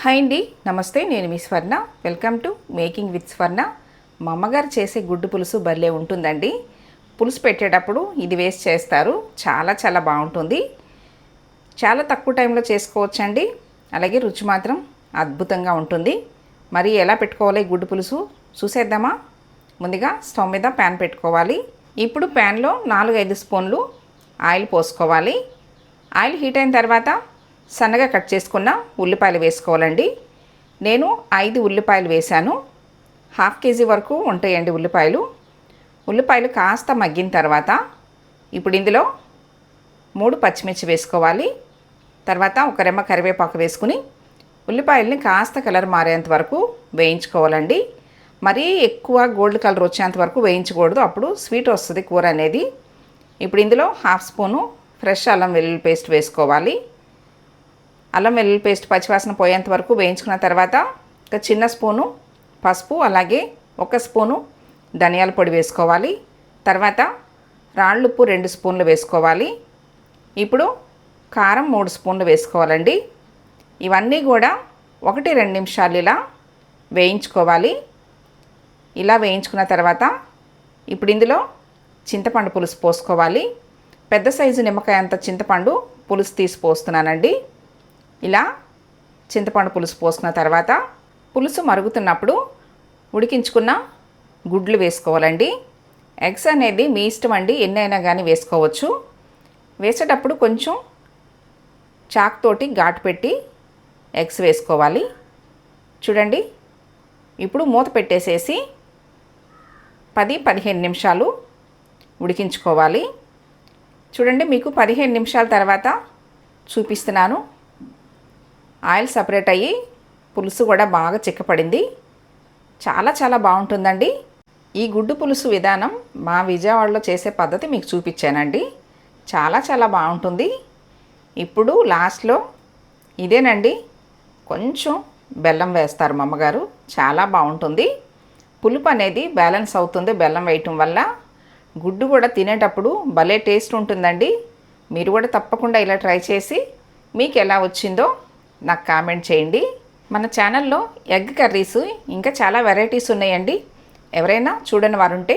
Hi అండి నమస్తే నేను మీ Swarna. Welcome to making with Swarna మా అమ్మగారు చేసే గుడ్డు పులుసు భలే ఉంటుందండి. పులుసు పెట్టేటప్పుడు ఇది వేస్ట్ చేస్తారు. చాలా చాలా బాగుంటుంది. చాలా తక్కువ టైంలో చేసుకోవచ్చండి. అలాగే రుచి మాత్రం అద్భుతంగా ఉంటుంది. మరి ఎలా పెట్టుకోవాలి గుడ్డు పులుసు? చూసేద్దామా? ముందుగా స్టవ్ మీద ప్యాన్ పెట్టుకోవాలి. ఇప్పుడు ప్యాన్లో నాలుగు ఐదు స్పూన్లు ఆయిల్ పోసుకోవాలి. ఆయిల్ హీట్ అయిన తర్వాత సన్నగా కట్ చేసుకున్న ఉల్లిపాయలు వేసుకోవాలండి. నేను ఐదు ఉల్లిపాయలు వేశాను. హాఫ్ కేజీ వరకు ఉంటాయండి ఉల్లిపాయలు. ఉల్లిపాయలు కాస్త మగ్గిన తర్వాత ఇప్పుడు ఇందులో మూడు పచ్చిమిర్చి వేసుకోవాలి. తర్వాత ఒక రెమ్మ కరివేపాకు వేసుకుని ఉల్లిపాయల్ని కాస్త కలర్ మారేంత వరకు వేయించుకోవాలండి. మరీ ఎక్కువ గోల్డ్ కలర్ వచ్చేంత వరకు వేయించకూడదు. అప్పుడు స్వీట్ వస్తుంది కూర అనేది. ఇప్పుడు ఇందులో హాఫ్ స్పూను ఫ్రెష్ అల్లం వెల్లుల్లి పేస్ట్ వేసుకోవాలి. అల్లం వెల్లుల్లి పేస్ట్ పచ్చివాసన పోయేంత వరకు వేయించుకున్న తర్వాత ఒక చిన్న స్పూను పసుపు అలాగే ఒక స్పూను ధనియాల పొడి వేసుకోవాలి. తర్వాత రాళ్ళుప్పు రెండు స్పూన్లు వేసుకోవాలి. ఇప్పుడు కారం మూడు స్పూన్లు వేసుకోవాలండి. ఇవన్నీ కూడా ఒకటి రెండు నిమిషాలు ఇలా వేయించుకోవాలి. ఇలా వేయించుకున్న తర్వాత ఇప్పుడు ఇందులో చింతపండు పులుసు పోసుకోవాలి. పెద్ద సైజు నిమ్మకాయ అంత చింతపండు పులుసు తీసి పోస్తున్నానండి. ఇలా చింతపండు పులుసు పోసుకున్న తర్వాత పులుసు మరుగుతున్నప్పుడు ఉడికించుకున్న గుడ్లు వేసుకోవాలండి. ఎగ్స్ అనేది మీ ఇష్టం అండి ఎన్నైనా కానీ వేసుకోవచ్చు. వేసేటప్పుడు కొంచెం చాక్ తోటి ఘాటు పెట్టి ఎగ్స్ వేసుకోవాలి. చూడండి ఇప్పుడు మూత పెట్టేసేసి పది పదిహేను నిమిషాలు ఉడికించుకోవాలి. చూడండి మీకు పదిహేను నిమిషాల తర్వాత చూపిస్తున్నాను. ఆయిల్ సపరేట్ అయ్యి పులుసు కూడా బాగా చిక్కపడింది. చాలా చాలా బాగుంటుందండి. ఈ గుడ్డు పులుసు విధానం మా విజయవాడలో చేసే పద్ధతి మీకు చూపించానండి. చాలా చాలా బాగుంటుంది. ఇప్పుడు లాస్ట్లో ఇదేనండి. కొంచెం బెల్లం వేస్తారు మా అమ్మగారు. చాలా బాగుంటుంది. పులుపు అనేది బ్యాలెన్స్ అవుతుంది బెల్లం వేయటం వల్ల. గుడ్డు కూడా తినేటప్పుడు భలే టేస్ట్ ఉంటుందండి. మీరు కూడా తప్పకుండా ఇలా ట్రై చేసి మీకు ఎలా వచ్చిందో నాకు కామెంట్ చేయండి. మన ఛానల్లో ఎగ్ కర్రీస్ ఇంకా చాలా వెరైటీస్ ఉన్నాయండి. ఎవరైనా చూడని వారు ఉంటే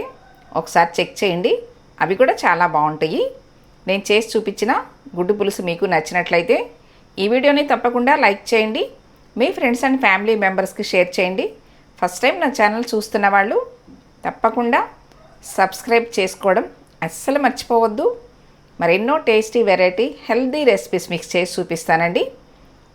ఒకసారి చెక్ చేయండి. అవి కూడా చాలా బాగుంటాయి. నేను చేసి చూపించిన గుడ్డు పులుసు మీకు నచ్చినట్లయితే ఈ వీడియోని తప్పకుండా లైక్ చేయండి. మీ ఫ్రెండ్స్ అండ్ ఫ్యామిలీ మెంబర్స్కి షేర్ చేయండి. ఫస్ట్ టైం నా ఛానల్ చూస్తున్న వాళ్ళు తప్పకుండా సబ్స్క్రైబ్ చేసుకోవడం అస్సలు మర్చిపోవద్దు. మరెన్నో టేస్టీ వెరైటీ హెల్దీ రెసిపీస్ మీకు చేసి చూపిస్తానండి.